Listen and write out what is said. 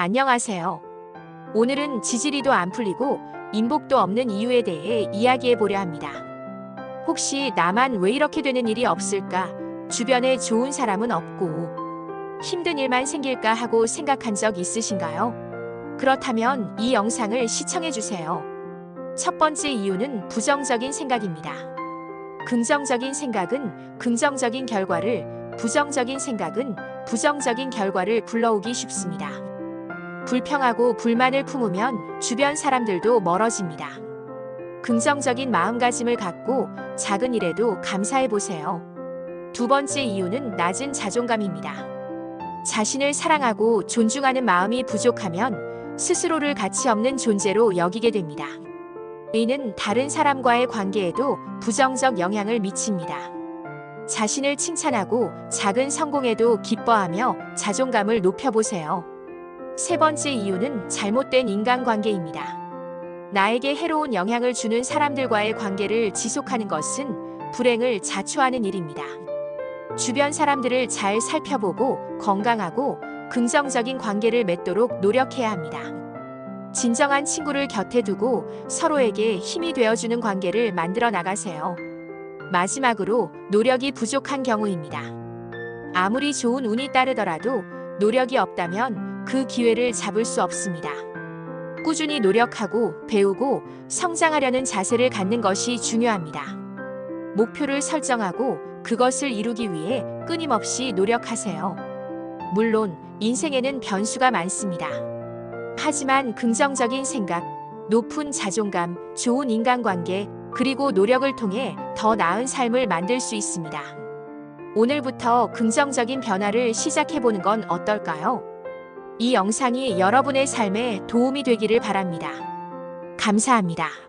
안녕하세요. 오늘은 지지리도 안 풀리고 인복도 없는 이유에 대해 이야기해 보려 합니다. 혹시 나만 왜 이렇게 되는 일이 없을까? 주변에 좋은 사람은 없고 힘든 일만 생길까 하고 생각한 적 있으신가요? 그렇다면 이 영상을 시청해 주세요. 첫 번째 이유는 부정적인 생각입니다. 긍정적인 생각은 긍정적인 결과를, 부정적인 생각은 부정적인 결과를 불러오기 쉽습니다. 불평하고 불만을 품으면 주변 사람들도 멀어집니다. 긍정적인 마음가짐을 갖고 작은 일에도 감사해 보세요. 두 번째 이유는 낮은 자존감입니다. 자신을 사랑하고 존중하는 마음이 부족하면 스스로를 가치 없는 존재로 여기게 됩니다. 이는 다른 사람과의 관계에도 부정적 영향을 미칩니다. 자신을 칭찬하고 작은 성공에도 기뻐하며 자존감을 높여보세요. 세 번째 이유는 잘못된 인간관계입니다. 나에게 해로운 영향을 주는 사람들과의 관계를 지속하는 것은 불행을 자초하는 일입니다. 주변 사람들을 잘 살펴보고 건강하고 긍정적인 관계를 맺도록 노력해야 합니다. 진정한 친구를 곁에 두고 서로에게 힘이 되어주는 관계를 만들어 나가세요. 마지막으로 노력이 부족한 경우입니다. 아무리 좋은 운이 따르더라도 노력이 없다면 그 기회를 잡을 수 없습니다. 꾸준히 노력하고 배우고 성장하려는 자세를 갖는 것이 중요합니다. 목표를 설정하고 그것을 이루기 위해 끊임없이 노력하세요. 물론 인생에는 변수가 많습니다. 하지만 긍정적인 생각, 높은 자존감, 좋은 인간관계, 그리고 노력을 통해 더 나은 삶을 만들 수 있습니다. 오늘부터 긍정적인 변화를 시작해보는 건 어떨까요? 이 영상이 여러분의 삶에 도움이 되기를 바랍니다. 감사합니다.